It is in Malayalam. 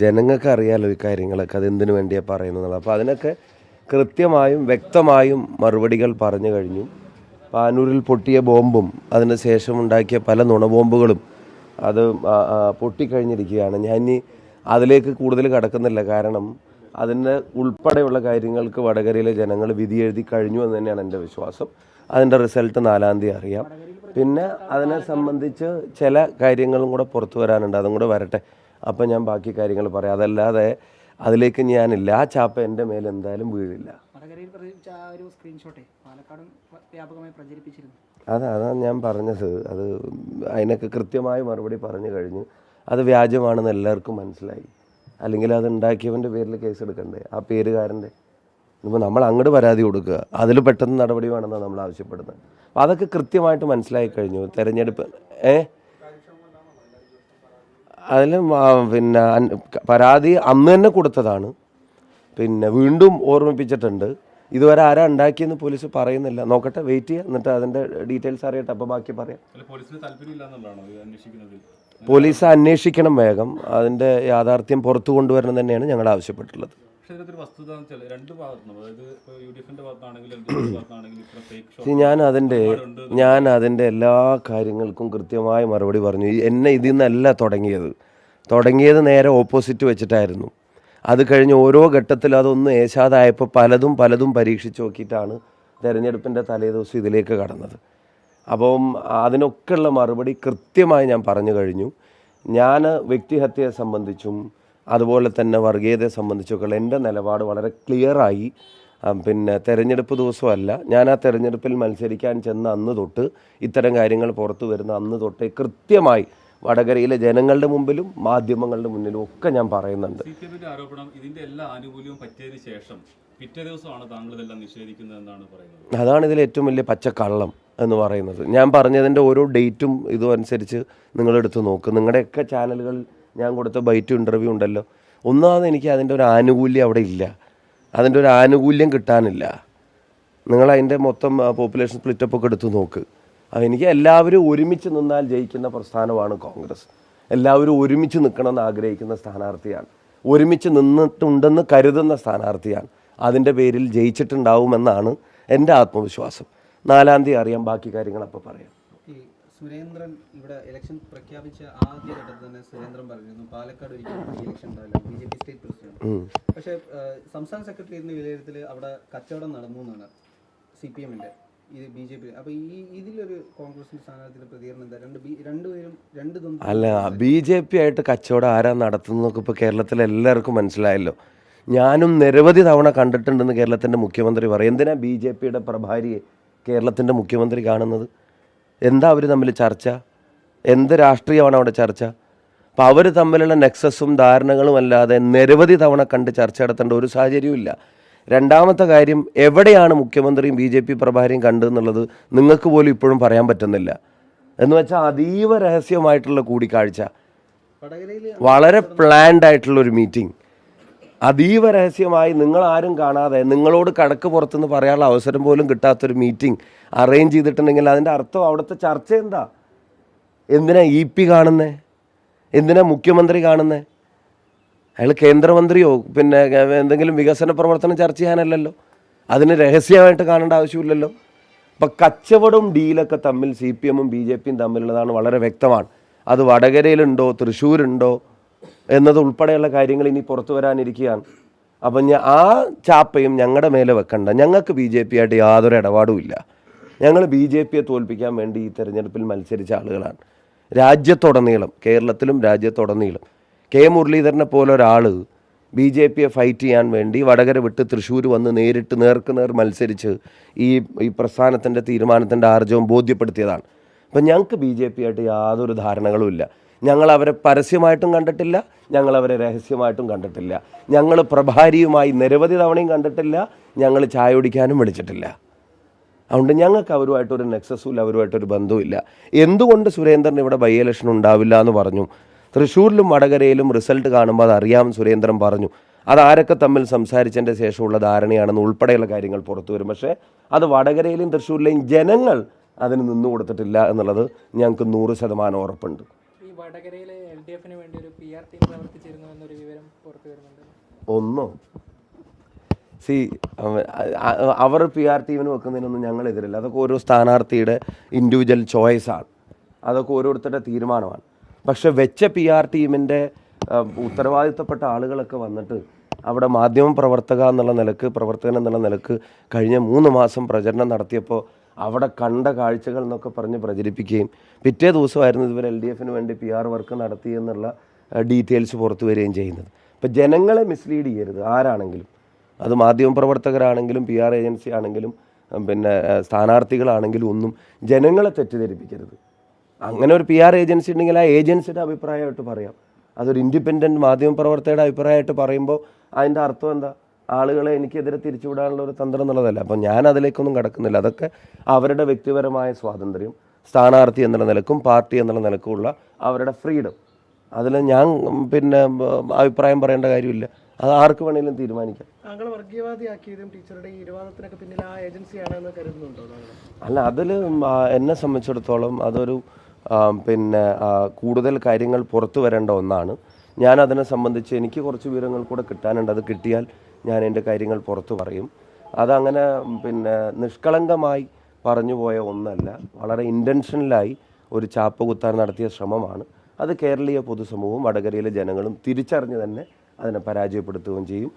ജനങ്ങൾക്ക് അറിയാലോ ഈ കാര്യങ്ങളൊക്കെ അതെന്തിനു വേണ്ടിയാണ് പറയുന്നത് അപ്പോൾ അതിനൊക്കെ കൃത്യമായും വ്യക്തമായും മറുപടികൾ പറഞ്ഞു കഴിഞ്ഞു. പാനൂരിൽ പൊട്ടിയ ബോംബും അതിന് ശേഷം ഉണ്ടാക്കിയ പല നുണബോംബുകളും അത് പൊട്ടിക്കഴിഞ്ഞിരിക്കുകയാണ്. ഞാൻ അതിലേക്ക് കൂടുതൽ കടക്കുന്നില്ല. കാരണം അതിന്റെ ഉൾപ്പെടെയുള്ള കാര്യങ്ങൾക്ക് വടകരയിലെ ജനങ്ങൾ വിധി എഴുതി കഴിഞ്ഞു എന്ന് തന്നെയാണ് എന്റെ വിശ്വാസം. അതിന്റെ റിസൾട്ട് നാലാം തീയതി അറിയാം. പിന്നെ അതിനെ സംബന്ധിച്ച് ചില കാര്യങ്ങളും കൂടെ പുറത്തു വരാനുണ്ട്. അതും കൂടെ വരട്ടെ. അപ്പം ഞാൻ ബാക്കി കാര്യങ്ങൾ പറയാം. അതല്ലാതെ അതിലേക്ക് ഞാനില്ല. ആ ചാപ്പ എന്റെ മേലെ എന്തായാലും വീഴില്ല. അതാ അതാണ് ഞാൻ പറഞ്ഞത്. അത് അതിനൊക്കെ കൃത്യമായ മറുപടി പറഞ്ഞു കഴിഞ്ഞു. അത് വ്യാജമാണെന്ന് എല്ലാവർക്കും മനസ്സിലായി. അല്ലെങ്കിൽ അത് ഉണ്ടാക്കിയവന്റെ പേരിൽ കേസ് എടുക്കണ്ടേ? ആ പേരുകാരന്റെ ഇപ്പോൾ നമ്മൾ അങ്ങോട്ട് പരാതി കൊടുക്കുക. അതിൽ പെട്ടെന്ന് നടപടി വേണമെന്നാണ് നമ്മൾ ആവശ്യപ്പെടുന്നത്. അപ്പോൾ അതൊക്കെ കൃത്യമായിട്ട് മനസ്സിലായി കഴിഞ്ഞു. തിരഞ്ഞെടുപ്പ് ഏ? അതിൽ പിന്നെ പരാതി അന്ന് തന്നെ കൊടുത്തതാണ്. പിന്നെ വീണ്ടും ഓർമ്മിപ്പിച്ചിട്ടുണ്ട്. ഇതുവരെ ആരാ ഉണ്ടാക്കിയെന്ന് പോലീസ് പറയുന്നില്ല. നോക്കട്ടെ വെയിറ്റ് ചെയ്യുക. എന്നിട്ട് അതിന്റെ ഡീറ്റെയിൽസ് അറിയട്ടെ. അപ്പോൾ ബാക്കി പറയാം. പോലീസ് അന്വേഷിക്കണം വേഗം. അതിന്റെ യാഥാർത്ഥ്യം പുറത്തു കൊണ്ടുവരണം തന്നെയാണ് ഞങ്ങൾ ആവശ്യപ്പെട്ടിട്ടുള്ളത്. പക്ഷേ വസ്തുത എന്ന് വെച്ചാൽ രണ്ട് ഭാഗത്തുനിന്നും അതായത് ഇപ്പോൾ യു ഡി എഫിന്റെ ഭാഗത്താണെങ്കിലും എൽ ഡി എഫിന്റെ ഭാഗത്താണെങ്കിലും ഇത്ര ഫേക്ക് ഞാൻ അതിന്റെ ഞാൻ അതിന്റെ എല്ലാ കാര്യങ്ങൾക്കും കൃത്യമായ മറുപടി പറഞ്ഞു. എന്നെ ഇതിൽ നിന്നല്ല തുടങ്ങിയത്. തുടങ്ങിയത് നേരെ ഓപ്പോസിറ്റ് വെച്ചിട്ടായിരുന്നു. അത് കഴിഞ്ഞ് ഓരോ ഘട്ടത്തിൽ അതൊന്ന് ഏശാദായപ്പോൾ പലതും പലതും പരീക്ഷിച്ച് നോക്കിയിട്ടാണ് തിരഞ്ഞെടുപ്പിന്റെ തലേദിവസം ഇതിലേക്ക് കടന്നത്. അപ്പം അതിനൊക്കെയുള്ള മറുപടി കൃത്യമായി ഞാൻ പറഞ്ഞു കഴിഞ്ഞു. ഞാൻ വ്യക്തിഹത്യയെ സംബന്ധിച്ചും അതുപോലെ തന്നെ വർഗീയതയെ സംബന്ധിച്ചൊക്കെയുള്ള എന്റെ നിലപാട് വളരെ ക്ലിയറായി പിന്നെ തെരഞ്ഞെടുപ്പ് ദിവസമല്ല. ഞാൻ ആ തെരഞ്ഞെടുപ്പിൽ മത്സരിക്കാൻ ചെന്ന അന്ന് തൊട്ട് ഇത്തരം കാര്യങ്ങൾ പുറത്തു വരുന്ന അന്ന് തൊട്ടേ കൃത്യമായി വടകരയിലെ ജനങ്ങളുടെ മുമ്പിലും മാധ്യമങ്ങളുടെ മുന്നിലും ഒക്കെ ഞാൻ പറയുന്നുണ്ട്. ആരോപണം ഇതിന്റെ എല്ലാ ആനുകൂല്യവും പറ്റിയതിന് ശേഷം പിറ്റേ ദിവസമാണ് താങ്കൾ ഇതെല്ലാം നിഷേധിക്കുന്നത് എന്നാണ് പറയുന്നത്. അതാണ് ഇതിൽ ഏറ്റവും വലിയ പച്ചക്കള്ളം എന്ന് പറയുന്നത്. ഞാൻ പറഞ്ഞതിന്റെ ഓരോ ഡേറ്റും ഇതും അനുസരിച്ച് നിങ്ങളെടുത്ത് നോക്ക്. നിങ്ങളുടെയൊക്കെ ചാനലുകളിൽ ഞാൻ കൊടുത്ത ബൈറ്റ് ഇന്റർവ്യൂ ഉണ്ടല്ലോ. ഒന്നാമത് എനിക്ക് അതിന്റെ ഒരു ആനുകൂല്യം അവിടെ ഇല്ല. അതിന്റെ ഒരു ആനുകൂല്യം കിട്ടാനില്ല. നിങ്ങൾ അതിന്റെ മൊത്തം പോപ്പുലേഷൻ സ്പ്ലിറ്റപ്പ് ഒക്കെ എടുത്ത് നോക്ക്. എനിക്ക് എല്ലാവരും ഒരുമിച്ച് നിന്നാൽ ജയിക്കുന്ന പ്രസ്ഥാനമാണ് കോൺഗ്രസ്. എല്ലാവരും ഒരുമിച്ച് നിൽക്കണമെന്ന് ആഗ്രഹിക്കുന്ന സ്ഥാനാർത്ഥിയാണ്. ഒരുമിച്ച് നിന്നിട്ടുണ്ടെന്ന് കരുതുന്ന സ്ഥാനാർത്ഥിയാണ്. അതിന്റെ പേരിൽ ജയിച്ചിട്ടുണ്ടാവുമെന്നാണ് എന്റെ ആത്മവിശ്വാസം. നാലാം തീയതി അറിയാം ബാക്കി കാര്യങ്ങൾ അപ്പോൾ പറയാം. സുരേന്ദ്രൻ ഇവിടെ ഇലക്ഷൻ പ്രഖ്യാപിച്ച ആദ്യ ഘട്ടത്തിൽ തന്നെ സുരേന്ദ്രൻ പറഞ്ഞിരുന്നു പാലക്കാട് ഒരിക്കലും ഇലക്ഷൻ ഉണ്ടാവില്ല. B J P state president പക്ഷെ സംസ്ഥാന സെക്രട്ടറി എന്ന വിലയിരുത്തൽ അവിടെ കച്ചവടം നടന്നു എന്നാണ് സി പി എമ്മിന്റെ ഇത് ബി ജെ പി അപ്പൊ ഈ ഇതിലൊരു കോൺഗ്രസിന്റെ സ്ഥാനാർത്ഥിയുടെ പ്രതികരണം എന്താ? രണ്ട് രണ്ടുപേരും രണ്ട് അല്ല ബി ജെ പി ആയിട്ട് കച്ചവടം ആരാ നടത്തുന്നതൊക്കെ ഇപ്പോൾ കേരളത്തിൽ എല്ലാവർക്കും മനസ്സിലായല്ലോ. ഞാനും നിരവധി തവണ കണ്ടിട്ടുണ്ടെന്ന് കേരളത്തിന്റെ മുഖ്യമന്ത്രി പറയും. എന്തിനാ ബി ജെ പിയുടെ പ്രഭാരിയെ കേരളത്തിന്റെ മുഖ്യമന്ത്രി കാണുന്നത്? എന്താ അവർ തമ്മിൽ ചർച്ച? എന്ത് രാഷ്ട്രീയമാണ് അവിടെ ചർച്ച? അപ്പോൾ അവർ തമ്മിലുള്ള നെക്സസും ധാരണകളും അല്ലാതെ നിരവധി തവണ കണ്ട് ചർച്ച നടത്തേണ്ട ഒരു സാഹചര്യവും ഇല്ല. രണ്ടാമത്തെ കാര്യം എവിടെയാണ് മുഖ്യമന്ത്രിയും ബി ജെ പി പ്രഭാരിയും കണ്ടെന്നുള്ളത് നിങ്ങൾക്ക് പോലും ഇപ്പോഴും പറയാൻ പറ്റുന്നില്ല. എന്ന് വെച്ചാൽ അതീവ രഹസ്യമായിട്ടുള്ള കൂടിക്കാഴ്ച. വളരെ പ്ലാൻഡ് ആയിട്ടുള്ള ഒരു മീറ്റിംഗ് അതീവ രഹസ്യമായി നിങ്ങൾ ആരും കാണാതെ നിങ്ങളോട് കടക്ക് പുറത്തുനിന്ന് പറയാനുള്ള അവസരം പോലും കിട്ടാത്തൊരു മീറ്റിംഗ് അറേഞ്ച് ചെയ്തിട്ടുണ്ടെങ്കിൽ അതിന്റെ അർത്ഥം അവിടുത്തെ ചർച്ച എന്താ? എന്തിനാ ഇ പി കാണുന്നേ? എന്തിനാ മുഖ്യമന്ത്രി കാണുന്നേ? അയാൾ കേന്ദ്രമന്ത്രിയോ? പിന്നെ എന്തെങ്കിലും വികസന പ്രവർത്തനം ചർച്ച ചെയ്യാനല്ലല്ലോ? അതിന് രഹസ്യമായിട്ട് കാണേണ്ട ആവശ്യമില്ലല്ലോ? അപ്പം കച്ചവടവും ഡീലൊക്കെ തമ്മിൽ സി പി എമ്മും ബി ജെ പിയും തമ്മിലുള്ളതാണ് വളരെ വ്യക്തമാണ്. അത് വടകരയിലുണ്ടോ തൃശ്ശൂരുണ്ടോ എന്നത് ഉൾപ്പെടെയുള്ള കാര്യങ്ങൾ ഇനി പുറത്തു വരാനിരിക്കുകയാണ്. അപ്പം ഞാൻ ആ ചാപ്പയും ഞങ്ങളുടെ മേലെ വെക്കണ്ട. ഞങ്ങൾക്ക് ബി ജെ പി ആയിട്ട് യാതൊരു ഇടപാടും ഇല്ല. ഞങ്ങൾ ബി ജെ പിയെ തോൽപ്പിക്കാൻ വേണ്ടി ഈ തെരഞ്ഞെടുപ്പിൽ മത്സരിച്ച ആളുകളാണ്. രാജ്യത്തുടനീളം കേരളത്തിലും രാജ്യത്തുടനീളം കെ മുരളീധരനെ പോലെ ഒരാൾ ബി ജെ പിയെ ഫൈറ്റ് ചെയ്യാൻ വേണ്ടി വടകര വിട്ട് തൃശ്ശൂർ വന്ന് നേരിട്ട് നേർക്ക് നേർ മത്സരിച്ച് ഈ ഈ പ്രസ്ഥാനത്തിന്റെ തീരുമാനത്തിന്റെ ആർജവും ബോധ്യപ്പെടുത്തിയതാണ്. അപ്പം ഞങ്ങൾക്ക് ബി ജെ പി ആയിട്ട് യാതൊരു ധാരണകളും ഇല്ല. ഞങ്ങൾ അവരെ പരസ്യമായിട്ടും കണ്ടിട്ടില്ല ഞങ്ങൾ അവരെ രഹസ്യമായിട്ടും കണ്ടിട്ടില്ല. ഞങ്ങൾ പ്രഭാരിയുമായി നിരവധി തവണയും കണ്ടിട്ടില്ല ഞങ്ങൾ ചായ കുടിക്കാനും വിളിച്ചിട്ടില്ല. അതുകൊണ്ട് ഞങ്ങൾക്ക് അവരുമായിട്ടൊരു നെക്സസും അവരുമായിട്ടൊരു ബന്ധവുമില്ല. എന്തുകൊണ്ട് സുരേന്ദ്രൻ ഇവിടെ ബൈ ഇലക്ഷൻ ഉണ്ടാവില്ല എന്ന് പറഞ്ഞു? തൃശ്ശൂരിലും വടകരയിലും റിസൾട്ട് കാണുമ്പോൾ അത് അറിയാം സുരേന്ദ്രൻ പറഞ്ഞു. അതാരൊക്കെ തമ്മിൽ സംസാരിച്ചതിന്റെ ശേഷമുള്ള ധാരണയാണെന്ന് ഉൾപ്പെടെയുള്ള കാര്യങ്ങൾ പുറത്തു വരും. പക്ഷേ അത് വടകരയിലെയും തൃശ്ശൂരിലെയും ജനങ്ങൾ അതിന് നിന്നു കൊടുത്തിട്ടില്ല എന്നുള്ളത് ഞങ്ങൾക്ക് നൂറ് ശതമാനം ഉറപ്പുണ്ട്. വടകരയിലെ വേണ്ടി ഒരു ടീം വിവരം ഒന്നോ? സി അവർ പി ആർ ടീമിന് വെക്കുന്നതിനൊന്നും ഞങ്ങൾ എതിരില്ല അതൊക്കെ ഓരോ സ്ഥാനാർത്ഥിയുടെ ഇൻഡിവിജ്വൽ ചോയ്സാണ് അതൊക്കെ ഓരോരുത്തരുടെ തീരുമാനമാണ്. പക്ഷെ വെച്ച പി ആർ ടീമിന്റെ ഉത്തരവാദിത്തപ്പെട്ട ആളുകളൊക്കെ വന്നിട്ട് അവിടെ മാധ്യമ പ്രവർത്തക എന്നുള്ള നിലയ്ക്ക് പ്രവർത്തകൻ എന്നുള്ള നിലയ്ക്ക് കഴിഞ്ഞ മൂന്ന് മാസം പ്രചരണം നടത്തിയപ്പോൾ അവിടെ കണ്ട കാഴ്ചകൾ എന്നൊക്കെ പറഞ്ഞ് പ്രചരിപ്പിക്കുകയും പിറ്റേ ദിവസമായിരുന്നു ഇവർ എൽ ഡി എഫിന് വേണ്ടി പി ആർ വർക്ക് നടത്തി എന്നുള്ള ഡീറ്റെയിൽസ് പുറത്തു വരികയും ചെയ്യുന്നത്. അപ്പം ജനങ്ങളെ മിസ്ലീഡ് ചെയ്യരുത് ആരാണെങ്കിലും. അത് മാധ്യമപ്രവർത്തകരാണെങ്കിലും പി ആർ ഏജൻസി ആണെങ്കിലും പിന്നെ സ്ഥാനാർത്ഥികളാണെങ്കിലും ഒന്നും ജനങ്ങളെ തെറ്റിദ്ധരിപ്പിക്കരുത്. അങ്ങനെ ഒരു പി ആർ ഏജൻസി ഉണ്ടെങ്കിൽ ആ ഏജൻസിയുടെ അഭിപ്രായമായിട്ട് പറയാം. അതൊരു ഇൻഡിപെൻഡന്റ് മാധ്യമപ്രവർത്തകരുടെ അഭിപ്രായമായിട്ട് പറയുമ്പോൾ അതിന്റെ അർത്ഥം എന്താ? ആളുകളെ എനിക്കെതിരെ തിരിച്ചുവിടാനുള്ള ഒരു തന്ത്രം എന്നുള്ളതല്ല. അപ്പം ഞാൻ അതിലേക്കൊന്നും കടക്കുന്നില്ല. അതൊക്കെ അവരുടെ വ്യക്തിപരമായ സ്വാതന്ത്ര്യം സ്ഥാനാർത്ഥി എന്നുള്ള നിലക്കും പാർട്ടി എന്നുള്ള നിലക്കുമുള്ള അവരുടെ ഫ്രീഡം. അതിൽ ഞാൻ പിന്നെ അഭിപ്രായം പറയേണ്ട കാര്യമില്ല. അത് ആർക്ക് വേണമെങ്കിലും തീരുമാനിക്കാം. താങ്കൾ വർഗീയവാദിയാക്കിയതും ടീച്ചറുടെ ഈ ഇരുവാദത്തിനൊക്കെ പിന്നിൽ ആ ഏജൻസിയാണെന്ന് കരുതുന്നുണ്ടോ അല്ല അതിൽ എന്നെ സംബന്ധിച്ചിടത്തോളം അതൊരു പിന്നെ കൂടുതൽ കാര്യങ്ങൾ പുറത്തു വരേണ്ട ഒന്നാണ്. ഞാൻ അതിനെ സംബന്ധിച്ച് എനിക്ക് കുറച്ച് വിവരങ്ങൾ കൂടെ കിട്ടാനുണ്ട്. അത് കിട്ടിയാൽ ഞാൻ എന്റെ കാര്യങ്ങൾ പുറത്തു പറയും. അതങ്ങനെ പിന്നെ നിഷ്കളങ്കമായി പറഞ്ഞു പോയ ഒന്നല്ല. വളരെ ഇന്റൻഷനിലായി ഒരു ചാപ്പ് കുത്താൻ നടത്തിയ ശ്രമമാണ്. അത് കേരളീയ പൊതുസമൂഹവും വടകരയിലെ ജനങ്ങളും തിരിച്ചറിഞ്ഞ് തന്നെ അതിനെ പരാജയപ്പെടുത്തുകയും ചെയ്യും.